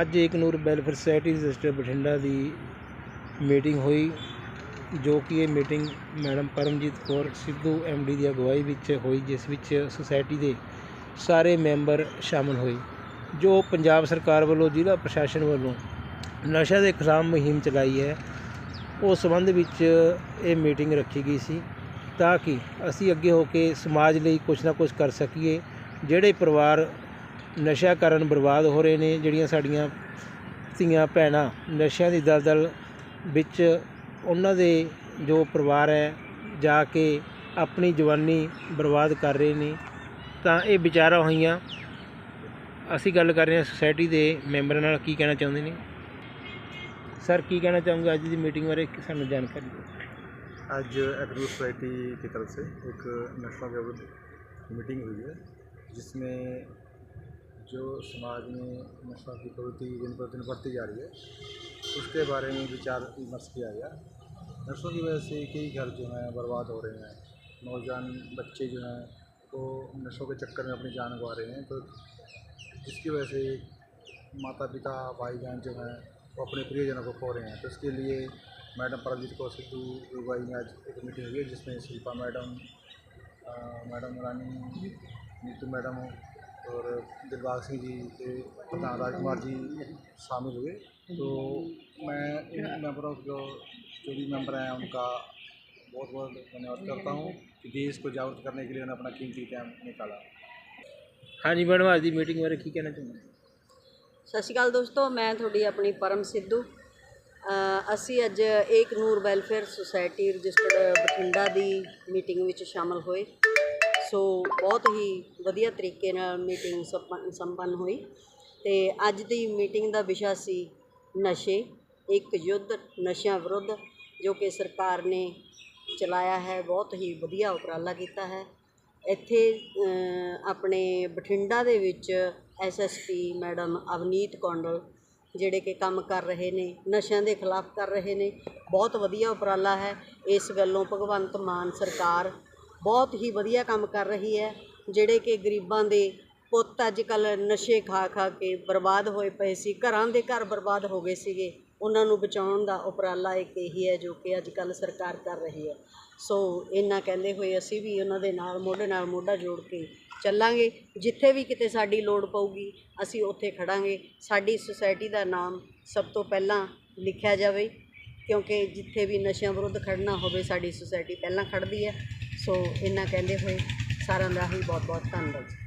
ਅੱਜ ਇੱਕ Noor welfare society register Bathinda ਦੀ meeting ਹੋਈ, ਜੋ ਕਿ ਇਹ meeting madam Paramjit Kaur Sidhu D ਦੀ ਅਗਵਾਈ ਵਿੱਚ ਹੋਈ, ਜਿਸ ਵਿੱਚ ਸੁਸਾਇਟੀ ਦੇ ਸਾਰੇ ਮੈਂਬਰ ਸ਼ਾਮਲ ਹੋਏ, ਜੋ ਪੰਜਾਬ ਸਰਕਾਰ ਵੱਲੋਂ, ਜ਼ਿਲ੍ਹਾ ਪ੍ਰਸ਼ਾਸਨ ਵੱਲੋਂ ਨਸ਼ਾ ਦੇ ਖਿਲਾਫ ਮੁਹਿੰਮ ਚਲਾਈ ਹੈ। ਉਸ ਸੰਬੰਧ ਵਿੱਚ ਇਹ ਮੀਟਿੰਗ ਰੱਖੀ ਗਈ ਸੀ ਤਾਂ ਕਿ ਅਸੀਂ ਅੱਗੇ ਹੋ ਕੇ ਸਮਾਜ ਲਈ ਕੁਝ ਨਾ ਕੁਝ ਕਰ ਸਕੀਏ, ਜਿਹੜੇ ਪਰਿਵਾਰ ਨਸ਼ਾ ਕਾਰਨ ਬਰਬਾਦ ਹੋ ਰਹੇ ਨੇ ਜਿਹੜੀਆਂ ਸਾਡੀਆਂ ਧੀਆਂ ਭੈਣਾਂ ਨਸ਼ਿਆਂ ਦੀ ਦਲਦਲ ਵਿੱਚ ਉਹਨਾਂ ਦੇ ਜੋ ਪਰਿਵਾਰ ਹੈ ਜਾ ਕੇ ਆਪਣੀ ਜਵਾਨੀ ਬਰਬਾਦ ਕਰ ਰਹੇ ਨੇ ਤਾਂ ਇਹ ਵਿਚਾਰਾਂ ਹੋਈਆਂ ਅਸੀਂ ਗੱਲ ਕਰ ਰਹੇ ਹਾਂ ਸੁਸਾਇਟੀ ਦੇ ਮੈਂਬਰਾਂ ਨਾਲ ਕੀ ਕਹਿਣਾ ਚਾਹੁੰਦੇ ਨੇ ਸਰ ਕੀ ਕਹਿਣਾ ਚਾਹੋਗੇ ਅੱਜ ਦੀ ਮੀਟਿੰਗ ਬਾਰੇ ਸਾਨੂੰ ਜਾਣਕਾਰੀ ਦਿਓ आज एग्रो सोसाइटी की तरफ से एक नशा विरुद्ध मीटिंग हुई है जिसमें जो समाज में नशा की प्रवृत्ति दिन पर दिन बढ़ती जा रही है उसके बारे में विचार विमर्श किया गया। नशों की वजह से कई घर जो हैं बर्बाद हो रहे हैं। नौजवान बच्चे जो हैं वो नशों के चक्कर में अपनी जान गवा रहे हैं। तो जिसकी वजह से माता पिता भाई बहन जो हैं वो अपने प्रियजनों को खो रहे हैं। तो इसके लिए मैडम परमजीत कौर सिद्धू अगुवाई में आज एक मीटिंग हुई है जिसमें शिल्पा मैडम अ, मैडम रानी नीतू मैडम और दिलबाग सिंह जी के प्रधान राजकुमार जी शामिल हुए तो मैं इन मेंबरों को जो भी मेंबर हैं उनका बहुत बहुत धन्यवाद करता हूँ कि देश को जागरूक करने के लिए उन्होंने अपना कीमती टाइम निकाला ਹਾਂਜੀ ਮੈਡਮ ਅੱਜ ਦੀ ਮੀਟਿੰਗ ਬਾਰੇ ਕੀ ਕਹਿਣਾ ਚਾਹੁੰਦੇ ਸਤਿ ਸ਼੍ਰੀ ਅਕਾਲ ਦੋਸਤੋ ਮੈਂ ਤੁਹਾਡੀ ਆਪਣੀ ਪਰਮ ਸਿੱਧੂ ਅ, ਅਸੀਂ ਅੱਜ Ek Noor welfare society registered Bathinda ਦੀ ਮੀਟਿੰਗ ਵਿੱਚ ਸ਼ਾਮਲ ਹੋਏ ਸੋ ਬਹੁਤ ਹੀ ਵਧੀਆ ਤਰੀਕੇ ਨਾਲ ਮੀਟਿੰਗ ਸੰਪੰਨ ਸੰਪੰਨ ਹੋਈ ਤੇ ਅੱਜ ਦੀ ਮੀਟਿੰਗ ਦਾ ਵਿਸ਼ਾ ਸੀ ਨਸ਼ੇ ਇੱਕ ਯੁੱਧ ਨਸ਼ਿਆਂ ਵਿਰੁੱਧ ਜੋ ਕਿ ਸਰਕਾਰ ਨੇ ਚਲਾਇਆ ਹੈ ਬਹੁਤ ਹੀ ਵਧੀਆ ਉਪਰਾਲਾ ਕੀਤਾ ਹੈ। ਇੱਥੇ ਅ, ਆਪਣੇ ਬਠਿੰਡਾ ਦੇ ਵਿੱਚ ਐਸਐਸਪੀ ਮੈਡਮ ਅਵਨੀਤ ਕੌਂਡਲ ਜਿਹੜੇ ਕਿ ਕੰਮ ਕਰ ਰਹੇ ਨੇ ਨਸ਼ਿਆਂ ਦੇ ਖਿਲਾਫ ਕਰ ਰਹੇ ਨੇ ਬਹੁਤ ਵਧੀਆ ਉਪਰਾਲਾ ਹੈ। ਇਸ ਗੱਲੋਂ ਭਗਵੰਤ ਮਾਨ ਸਰਕਾਰ ਬਹੁਤ ਹੀ ਵਧੀਆ ਕੰਮ ਕਰ ਰਹੀ ਹੈ, ਜਿਹੜੇ ਕਿ ਗਰੀਬਾਂ ਦੇ ਪੁੱਤ ਅੱਜ ਕੱਲ੍ਹ ਨਸ਼ੇ ਖਾ ਖਾ ਕੇ ਬਰਬਾਦ ਹੋਏ ਪਏ ਸੀ, ਘਰਾਂ ਦੇ ਘਰ ਬਰਬਾਦ ਹੋ ਗਏ ਸੀਗੇ। ਉਹਨਾਂ ਨੂੰ ਬਚਾਉਣ ਦਾ ਉਪਰਾਲਾ ਇੱਕ ਇਹੀ ਹੈ ਜੋ ਕਿ ਅੱਜ ਕੱਲ੍ਹ ਸਰਕਾਰ ਕਰ ਰਹੀ ਹੈ। ਸੋ ਇੰਨਾ ਕਹਿੰਦੇ ਹੋਏ ਅਸੀਂ ਵੀ ਉਹਨਾਂ ਦੇ ਨਾਲ ਮੋਢੇ ਨਾਲ ਮੋਢਾ ਜੋੜ ਕੇ ਚੱਲਾਂਗੇ। ਜਿੱਥੇ ਵੀ ਕਿਤੇ ਸਾਡੀ ਲੋੜ ਪਊਗੀ, ਅਸੀਂ ਉੱਥੇ ਖੜਾਂਗੇ। ਸਾਡੀ ਸੁਸਾਇਟੀ ਦਾ ਨਾਮ ਸਭ ਤੋਂ ਪਹਿਲਾਂ ਲਿਖਿਆ ਜਾਵੇ, ਕਿਉਂਕਿ ਜਿੱਥੇ ਵੀ ਨਸ਼ਿਆਂ ਵਿਰੁੱਧ ਖੜਨਾ ਹੋਵੇ, ਸਾਡੀ ਸੁਸਾਇਟੀ ਪਹਿਲਾਂ ਖੜਦੀ ਹੈ। ਸੋ ਇੰਨਾ ਕਹਿੰਦੇ ਹੋਏ ਸਾਰਿਆਂ ਦਾ ਹੀ ਬਹੁਤ ਬਹੁਤ ਧੰਨਵਾਦ।